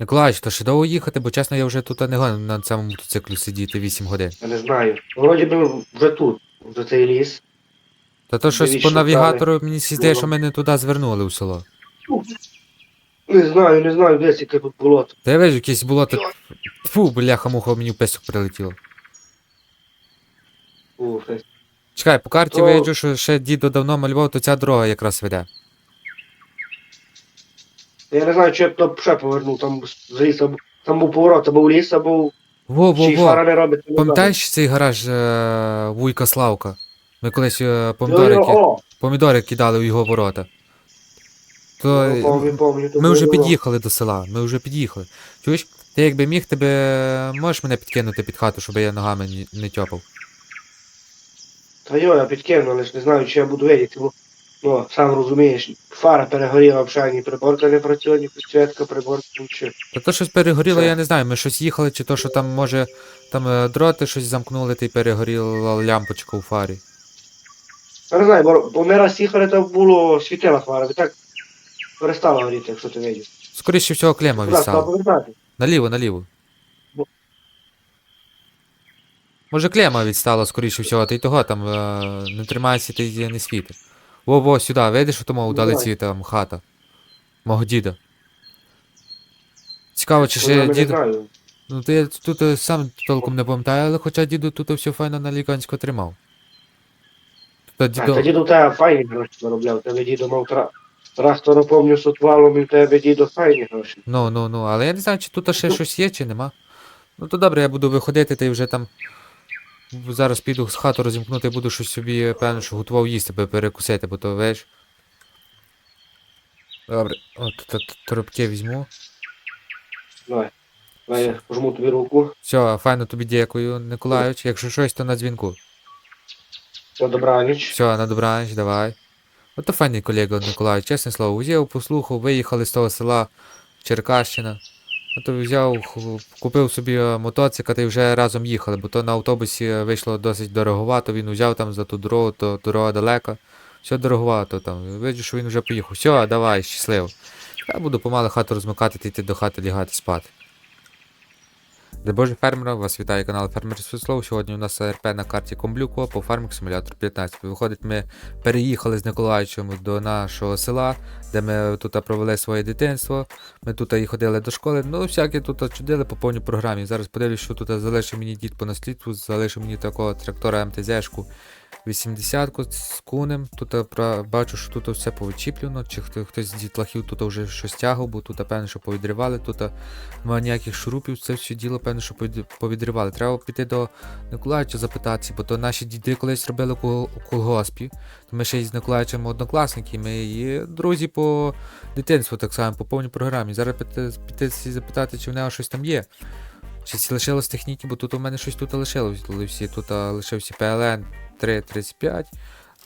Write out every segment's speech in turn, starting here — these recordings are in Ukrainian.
Миколаївич, то ще довго їхати, бо чесно, я вже тут не гоню на цьому мотоциклі сидіти 8 годин. Я не знаю. Вроді би вже тут, вже цей ліс. Та то щось по навігатору мені здається, що ми не туди звернули в село. Не знаю, не знаю, десь яке тут болото. Та я вижу, якесь було так. Фу, бляха муха, мені в песок прилетіло. Фу. Чекай, по карті То- виїжджу, що ще дідо давно малював, то ця дорога якраз веде. Я не знаю, чи я б то ще повернув, там з лісу, там був поворот, або в ліс, або Во, во, фара во. не робить. не знаю. Пам'ятаєш цей гараж е, Вуйка Славка? Ми колись е, Йо-йо, помідорики, помідори кидали в його ворота. То ну, помню, помню. то ми вже було. під'їхали до села, ми вже під'їхали. Чуєш, ти якби міг тебе. Можеш мене підкинути під хату, щоб я ногами ні- не тьопав? Та йо, я підкину, але ж не знаю, чи я буду видіти, бо, ну, сам розумієш, фара перегоріла взагалі, ні приборка не працює, ні підсвітка, приборка, нічого. Та то щось перегоріло, Що? я не знаю, ми щось їхали, чи то, що там може там е, дроти щось замкнули, та й перегоріла лямпочка у фарі. Я не знаю, бо, бо ми раз їхали, то було світила фара, і так перестала горіти, якщо ти видиш. Скоріше всього клема треба відстала. повертати? Наліво, наліво. Бо- Може клема відстала, скоріше всього, та й того там е, не тримається та й не світить. Во, во, сюди, видиш, у тому Ну, там хата. Мого діда. Цікаво, чи ще дід. Ну то я тут е, сам толком не пам'ятаю, але хоча діду тут все файно на ліканську тримав. Та дідо... та діду тебе файні гроші заробляв, тебе дідо мав тра... трактора, помню, з отвалом, і в тебе дідо файні гроші. Ну, ну, ну, але я не знаю, чи тут ще щось є, чи нема. Ну то добре, я буду виходити, й вже там. Зараз піду з хату розімкнути, буду щось собі, певно, що готував їсти, би перекусити, бо то веш. Добре, от тут торопки візьму. Давай. Давай я пожму тобі руку. Все, файно тобі дякую, Николаївич. Якщо щось, то на дзвінку. На добраніч. Все, на добраніч, давай. Ото файний колега Николаївич, чесне слово, взяв, послухав, виїхали з того села Черкащина. А то взяв, купив собі е, мотоцикл та й вже разом їхали, бо то на автобусі е, вийшло досить дороговато, він взяв там за ту дорогу, то дорога далека. Все дороговато там. Виджу, що він вже поїхав. Все, давай, щасливо. Я буду помалу хату розмикати та йти до хати лягати спати. Де Боже фермера, вас вітає канал Фермерське Слово. Сьогодні у нас РП на карті Комблюко по Farming симулятор 15. Виходить, ми переїхали з Николаївичем до нашого села, де ми тут провели своє дитинство. Ми тут і ходили до школи. Ну, всяке тут чудили по повній програмі. Зараз подивлюсь, що тут залишив мені дід по наслідству, залишив мені такого трактора МТЗ-шку 80-ку з кунем. Тут е, бачу, що тут все повичіплено, чи хто, хтось з дітлахів тут вже щось тягав, бо тут, певно, що повідрівали, тут е, немає ніяких шурупів, це все діло, певно, що повід- повідрівали. Треба піти до Миколаївича запитатися, бо то наші діди колись робили у колгоспі. То ми ще із Миколаївичем однокласники, ми і друзі по дитинству так само, по повній програмі. Зараз піти, піти запитати, чи в нього щось там є. Чи лишилось техніки, бо тут у мене щось тут лишилось. Тут лишився PLN 335.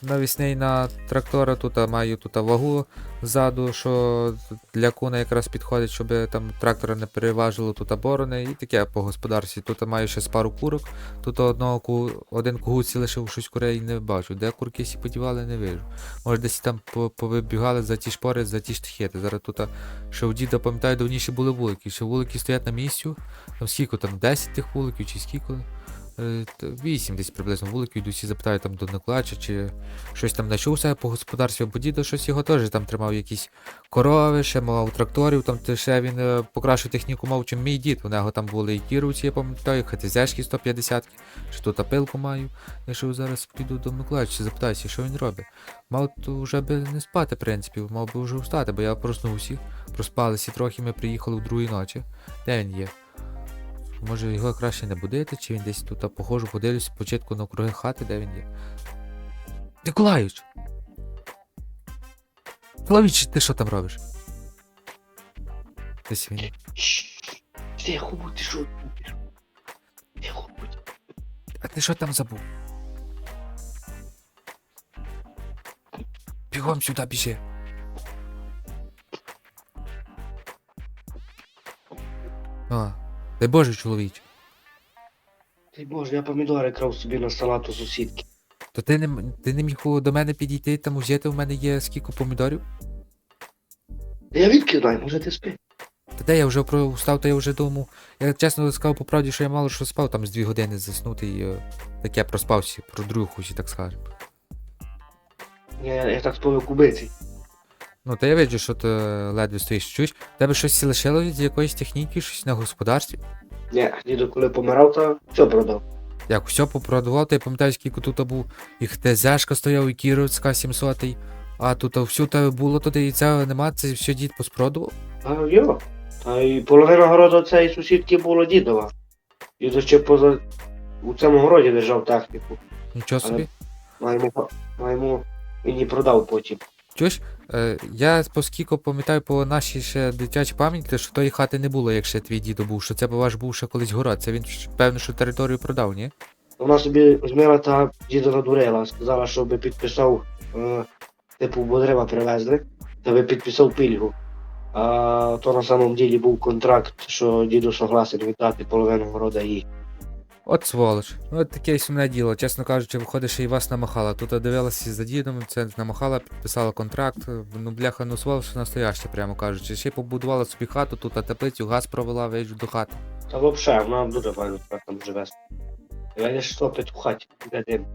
Навісний на трактора, тут маю тут вагу ззаду, що для куна якраз підходить, щоб там трактора не переважило тут а, борони і таке по господарстві. Тут маю ще з пару курок. Тут одного ку... один кугуці лишив щось курей не бачу. Де курки всі подівали, не вижу. Може десь там повибігали за ті шпори, за ті штахети. Зараз тут ще у діда, пам'ятаю, давніше були вулики. Ще вулики стоять на місцю. Там скільки там 10 тих вуликів чи скільки? Е, 8 десь приблизно вуликів, йду всі запитаю там до Николача, чи щось там знайшов у себе по господарстві, бо дідо щось його теж там тримав якісь корови, ще мав тракторів, там ще він е, покращив техніку мав, чим мій дід. У нього там були і кіровці, я пам'ятаю, ХТЗшки 150, що тут апилку маю. Якщо зараз піду до Миколаївича, запитаюся, що він робить. Мав то вже би не спати, в принципі, мав би вже встати, бо я проснувся, проспалися трохи, ми приїхали в другій ночі. Де він є? Може його краще не будити, чи він десь тут похожу, подивлюсь спочатку на круги хати, де він є. Николаївич! Николаївич, ти що там робиш? Десь він. Тихо будь, ти що робиш? Тихо будь. А ти що там забув? Бігом сюди біжи. А, дай Боже, чоловіч. Ти боже, я помідори крав собі на салату сусідки. То ти не, м- ти не міг у- до мене підійти там взяти, у мене є скільки помідорів? Та Я відки знаю, може ти спи. Та де я вже про устав, то я вже думав. Я чесно сказав по правді, що я мало що спав, там з дві години заснути і е, так я проспався, про другу хусі, так скажемо. Я, я, я так спою кубиці. Ну, та я бачу, що ти ледве стоїш. Чуєш, тебе щось лишило від якоїсь техніки, щось на господарстві? Ні, діду коли помирав, то все продав. Як все попродавав, то я пам'ятаю, скільки тут був. І ХТЗшка стояв, і Кіровська 700, а тут все тебе було туди, і це нема, це все дід поспродував. А йо. Та й половина городу цієї сусідки було дідова. Дідо ще поза у цьому городі держав техніку. Нічого собі. Маємо, маємо він і продав потім. Чуєш, е, я поскільки пам'ятаю по нашій ще дитячій пам'яті, що тої хати не було, як ще твій дідо був, що це ваш був ще колись город. Це він певно, що територію продав, ні? Вона собі зміла та діда надурила, сказала, щоб підписав, е, типу, бо дерева привезли, та би підписав пільгу. А то на самом ділі був контракт, що діду согласен віддати половину города їй. От сволоч. Ну, От таке сумне діло. Чесно кажучи, виходить, що і вас намахала. Тут дивилася за дідом, це намахала, підписала контракт. Ну, бляха, ну сволоч настояще, прямо кажучи. Ще й побудувала собі хату, тут а теплицю, газ провела, виїжджу до хати. Та взагалі, вона дуже так там живе. ж топить у хаті, де дим.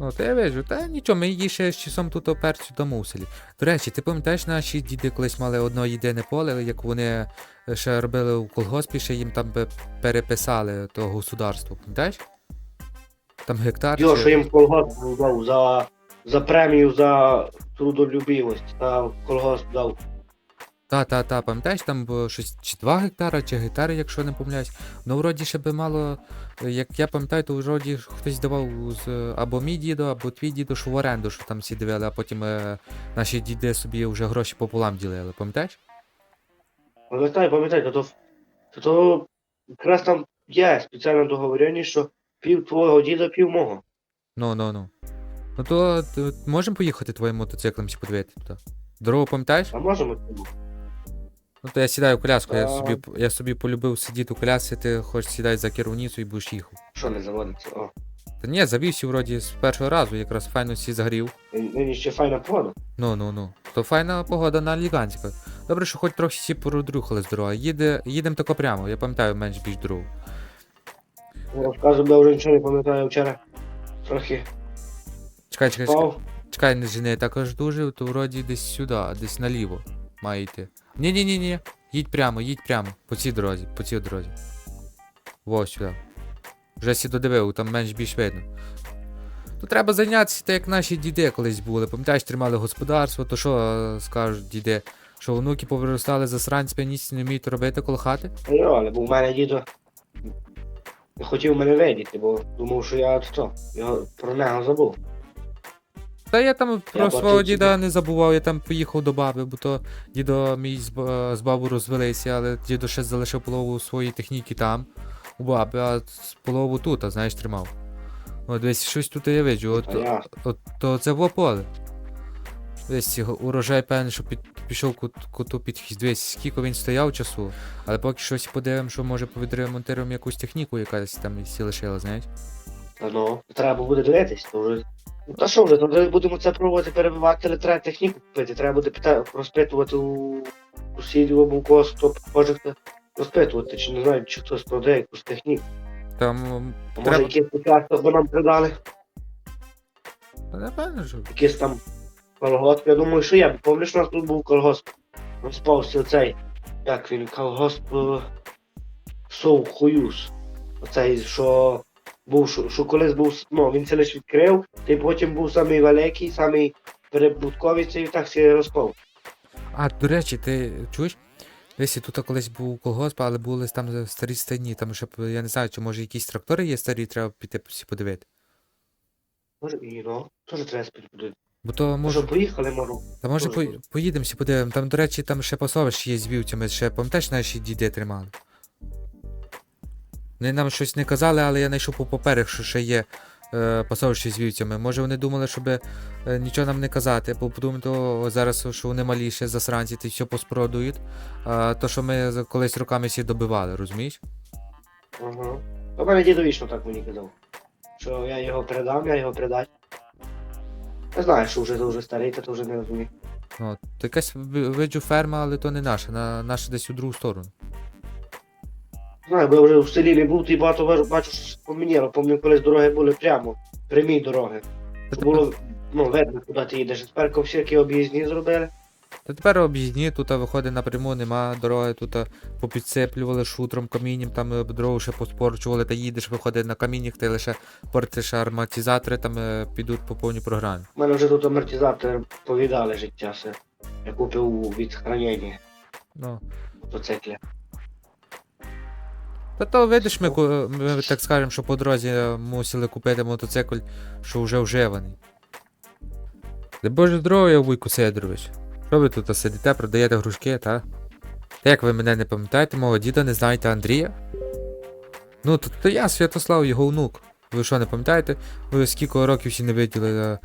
Ну, та я вижу, та нічого, ми її ще з часом тут оперцю дамо селі. До речі, ти пам'ятаєш, наші діди колись мали одно єдине поле, як вони е, ще робили у колгоспі, ще їм там би переписали то государство, пам'ятаєш? Там гектар. Йо, чи- що їм колгосп дав за, за премію за трудолюбивість, та колгосп дав. Та, та, та, пам'ятаєш, там щось чи 2 гектара, чи гектари, якщо не помиляюсь. Ну, вроді ще би мало, е, як я пам'ятаю, то вроді хтось давав з або мій дідо, або твій дідо, що в оренду, що там всі дивили, а потім е, наші діди собі вже гроші пополам ділили, пам'ятаєш? Пам'ятай, пам'ятай, то, то, то, якраз там є спеціальне договорення, що пів твого діда, пів мого. Ну, ну, ну. Ну то, то можемо поїхати твоїм мотоциклом всі подивити туди. Дорогу пам'ятаєш? А можемо? Ну то я сідаю в коляску, я собі, я собі полюбив сидіти у колясці, ти хочеш сідай за керівницю і будеш їхав. Що не заводиться? О, Та ні, завівся вроді з першого разу, якраз файно всі загрів. нині ще файна погода. Ну, ну, ну. То файна погода на Ліганська. Добре, що хоч трохи всі продрюхали з дороги. Їде, їдемо тако прямо, я пам'ятаю менш більш дорогу. Розказую, я вже нічого не пам'ятаю вчора. Трохи Чекай, чекай, чекай. впав. Чекай, не жени, також дуже, то вроді десь сюди, десь наліво має йти. Ні, ні, ні, ні. Їдь прямо, їдь прямо. По цій дорозі, по цій дорозі. Во сюди. Вже сі додивив, там менш більш видно. То треба зайнятися, так як наші діди колись були. Пам'ятаєш, тримали господарство, то що е, скажуть діди? Що внуки повиростали засранцями, ніч не вміють робити коло хати? Але був у мене дідо. Не хотів мене видіти, бо думав, що я що, його про нього забув. Та я там про свого діда не забував, я там поїхав до баби, бо то дідо мій з, з бабу розвелися, але дідо ще залишив полову своєї техніки там, у баби, а полову тут, а знаєш, тримав. От десь щось тут я виджу, от, от то це в поле. Десь урожай певний, що під, пішов кут, куту під хіст. Дивись, скільки він стояв часу, але поки щось подивимо, що може повідремонтуємо якусь техніку, якась там лишила, знаєш. Ну, треба буде дивитись, то вже. Ну та що вже, вже будемо це пробувати перебивати, але треба техніку купити. Треба буде пита... розпитувати у сусідів або у когось, хто хто розпитувати, чи не знаю, чи хтось продає якусь техніку. Там, А може Треба- якийсь участок би нам придали, та напевно, що. якийсь там колгосп. Я думаю, що є, бо пам'ятаєш, у нас тут був колгосп. Розпався оцей, як він, колгосп е, Совхоюз. Оцей, що був, що, колись був, ну, він це лише відкрив, та потім був самий великий, самий перебутковий, цей так всі розпав. А, до речі, ти чуєш? Десь тут колись був колгосп, але були там старі стайні, там ще, я не знаю, чи може якісь трактори є старі, треба піти всі подивити. Може, і ну, теж треба спільбудити. Бо то Може, може. поїхали, може. Та може по, поїдемо всі подивимо. Там, до речі, там ще пасовище є з вівцями, ще пам'ятаєш, наші діди тримали. Вони нам щось не казали, але я знайшов по паперах, що ще є е, пасовище з вівцями. Може вони думали, щоб е, нічого нам не казати, бо подумати, зараз, що вони малі ще засранці, ти все поспродують. А, то, що ми колись роками всі добивали, розумієш? Ага. У мене дідо вічно так мені казав. Що я його передам, я його передать. Не знаю, що вже вже старий, та то вже не розумію. Ну, то якась виджу ферма, але то не наша, на, наша десь у другу сторону. Знаю, бо я вже в селі не був, і багато бачу, бачу, що поміняло. Пам'ятаю, колись дороги були прямо, прямі дороги. Щоб було ну, видно, куди ти їдеш. Тепер ковсірки об'їзні зробили. Та тепер об'їзні, тут виходить напряму, нема дороги, тут попідсиплювали шутром, камінням, там е, дорогу ще поспорчували, та їдеш, виходить на каміннях, ти лише портиш ароматизатори, там е, підуть по повній програмі. У мене вже тут амортизатори повідали життя все. Я купив від хранення Ну. мотоцикля. Та то видиш, ми, ми так скажемо, що по дорозі е, мусили купити мотоцикл, що вже вживаний. Де Боже здоров'я, Вуйку Сидорович. Що ви тут сидите, продаєте грушки, та? Та як ви мене не пам'ятаєте, мого діда не знаєте Андрія? Ну, то, то я Святослав, його внук. Ви що, не пам'ятаєте? Ви скільки років ще не виділи?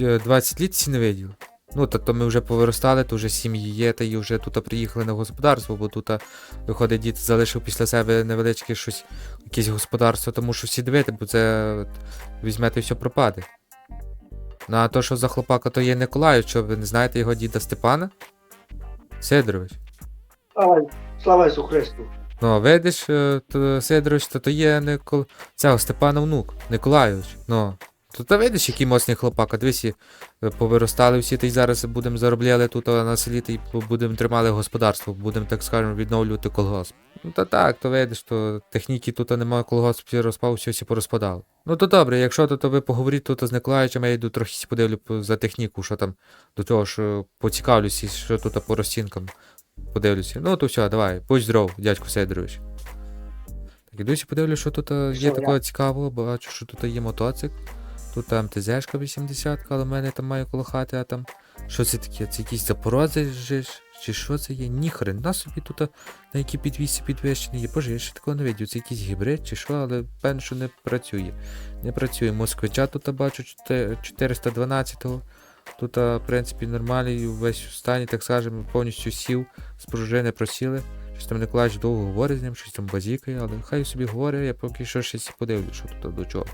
е, 20 літ ще не виділи? Ну, то, то ми вже повиростали, то вже сім'ї є, та й вже тут приїхали на господарство, бо тут, виходить, дід залишив після себе невеличке щось, якесь господарство, тому що всі дивити, бо це візьмете і все пропаде. Ну, а то, що за хлопака, то є Николаїв, що ви не знаєте його діда Степана? Сидорович. Слава, слава Ісу Христу! Ну, а видиш, е, то, Сидорович, то, то є Никол... цього Степана внук, Николайович. Ну. То ти видиш, який моцний хлопак, а дивись, е, повиростали всі, та й зараз будемо заробляли тут на селі, та й будемо тримали господарство, будемо, так скажемо, відновлювати колгосп. Ну та так, то видиш, то техніки тут немає колгосп, всі розпав, всі всі порозпадали. Ну то добре, якщо то, то ви поговоріть тут з Николаєвичем, я йду трохи подивлю за техніку, що там до того, що поцікавлюся, що тут по розцінкам подивлюся. Ну то все, давай, будь здоров, дядько Сидорович. Так, ідуся подивлюсь, що тут е, є такого цікавого, бачу, що тут є мотоцикл. Тут МТЗшка 80, але в мене там має коло хати, а там. Що це таке? Це якісь запорози чи що це є? Ніхрена собі тут на які підвісі підвищені є. Боже, я ще такого не видів. Це якийсь гібрид чи що, але певно, що не працює. Не працює. Москвича тут бачу 412-го. Тут, в принципі, нормальний, весь стані, так скажемо, повністю сів, з пружини просіли. Щось там Николаївич довго говорить з ним, щось там базікає, але хай собі говорить, я поки що щось подивлю, що тут до чого.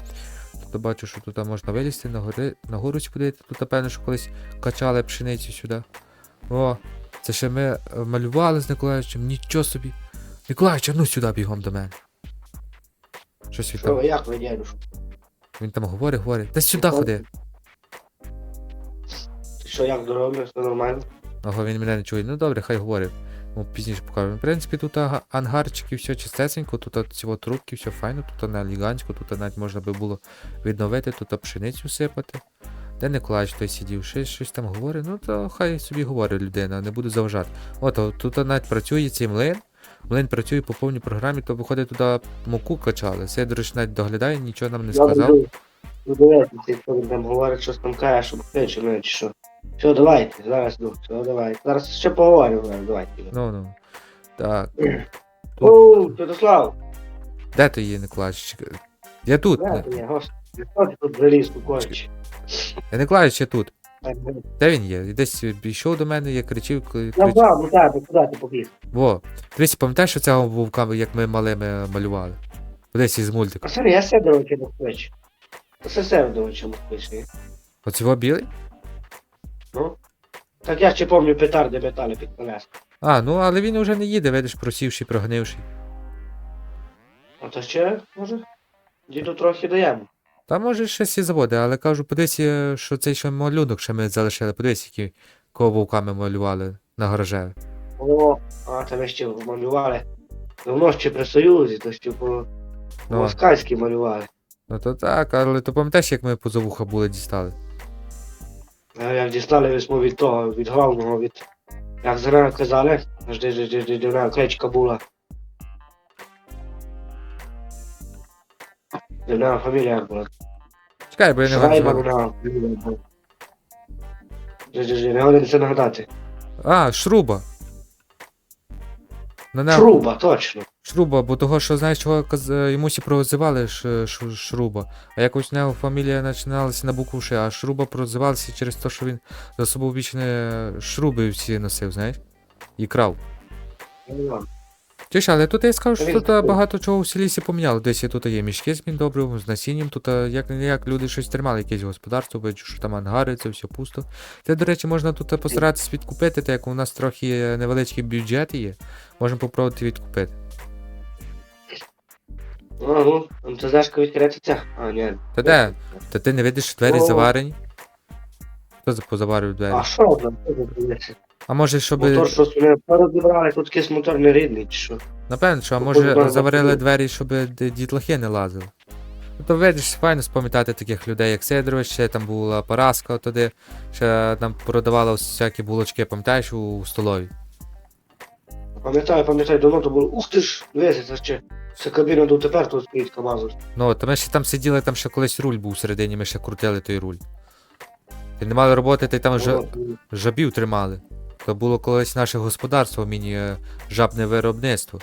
Тут бачу, що тут можна вилізти на, гори, на гору подивити. Тут, певно, що колись качали пшеницю сюди. О, це ще ми е, малювали з Николаєвичем, нічого собі. Николаївич, а ну сюди бігом до мене. Щось він Що, там, як ви, дядюш? він там говорить, говорить. Та сюди ходи. Що, як здоров'я, все нормально? Ага, він мене не чує. Ну добре, хай говорить. Ну, пізніше покажу. В принципі, тут ангарчики, все чистесенько, тут от ці трубки, все файно, тут на елегантську, тут навіть можна би було відновити, тут пшеницю сипати. Де Николаївич той сидів, щось, щось там говорить, ну то хай собі говорить людина, не буде заважати. От, тут навіть працює цей млин. Млин працює по повній програмі, то виходить туди муку качали. Сидорович навіть доглядає, нічого нам не сказав. Ну, говорить, щось там каже, кличе мене чи що. Все, давайте, зараз ну, все, давайте. Зараз ще зараз, давайте. Ну ну. Так. О, Святослав, Де ти є, Николаївич? Я тут. де ти є, господи, хто ти тут заліз у кончі? Я Николаївич, я тут. Де він є? Десь пішов до мене, я кричив, к- Я кричив. ну так, куди ти побіг? Во. Дивись, пам'ятаєш, що цього вовка, як ми малими малювали? Десь із мультика. А сорі, я Сидоровича Москвич. Та це Сидоровича Москвич, ні? Оцього білий? Ну? Так я ще пам'ятаю петарди метали під колес. А, ну але він вже не їде, видиш, просівший, прогнивший. А то ще, може? Діду трохи даємо. Та може щось і заводи, але кажу, подивись, е, що цей ще малюнок ще ми залишили. Подивись, які кого вовка ми малювали на гаражеві. О, а тебе ще малювали. Давно ще при Союзі, то ще по Ну, москальськи малювали. ну то так, але то пам'ятаєш, як ми позавуха були дістали? А Як дістали весьмо від того, від головного, від. Як за мене казали, ж- ж- кличка була. Дивна фамілія як була. Чекай, бо я не вона фамілія була. Ж- ж, Не годин це нагадати. А, шруба. На. Шруба, точно. Шруба, бо того, що знаєш, чого каз... е, йому всі прозивали ш... ш... Шруба. А якось в нього фамілія починалася на букву Ш, а Шруба прозивалася через те, що він за собою вічне шруби всі носив, знаєш? І крав. Чуєш, але тут я скажу, що тут багато чого в селісі поміняло. Десь і тут є мішки з міндобривом, з насінням, тут як як люди щось тримали, якесь господарство, бачу, що там ангари, це все пусто. Це, до речі, можна тут постаратися відкупити, так як у нас трохи невеличкий бюджет є, можемо попробувати відкупити. А, ну, МТЗшка відкриється. А, ні. Та де? Та ти не видиш, що двері О. заварені? Хто за- позаварив двері? А що там? А може, щоб. Мотор щось вони порозібрали, тут якийсь мотор не рідний, чи що? Напевно, що, а може позаварили заварили двері. двері, щоб д- дітлахи не лазили. Ну то видиш, файно спам'ятати таких людей, як Сидорович, ще там була Параска туди, ще нам продавала всякі булочки, пам'ятаєш, у, у столові. Пам'ятаю, пам'ятаю, давно то було. Ух ти ж, дивися, це ще. Це кабіна до тепер тут стоїть КАМАЗу. Ну, то ми ще там сиділи, там ще колись руль був всередині, ми ще крутили той руль. Ти не мали роботи, ти там жа- жабів тримали. То було колись наше господарство, міні е, жабне виробництво.